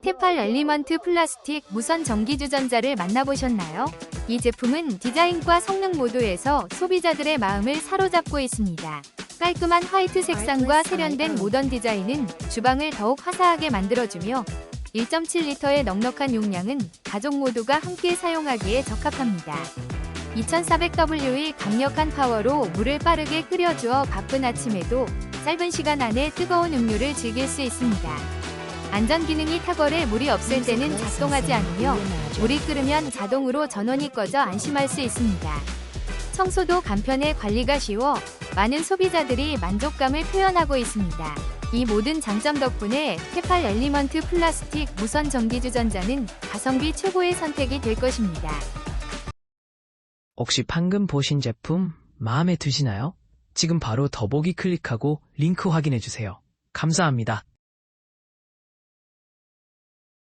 테팔 엘리먼트 플라스틱 무선 전기주전자를 만나보셨나요? 이 제품은 디자인과 성능 모두에서 소비자들의 마음을 사로잡고 있습니다. 깔끔한 화이트 색상과 세련된 모던 디자인은 주방을 더욱 화사하게 만들어주며 1.7리터의 넉넉한 용량은 가족 모두가 함께 사용하기에 적합합니다. 2400W의 강력한 파워로 물을 빠르게 끓여주어 바쁜 아침에도 짧은 시간 안에 뜨거운 음료를 즐길 수 있습니다. 안전 기능이 탁월해 물이 없을 때는 작동하지 않으며 물이 끓으면 자동으로 전원이 꺼져 안심할 수 있습니다. 청소도 간편해 관리가 쉬워 많은 소비자들이 만족감을 표현하고 있습니다. 이 모든 장점 덕분에 테팔 엘리먼트 플라스틱 무선 전기 주전자는 가성비 최고의 선택이 될 것입니다. 혹시 방금 보신 제품 마음에 드시나요? 지금 바로 더보기 클릭하고 링크 확인해 주세요. 감사합니다.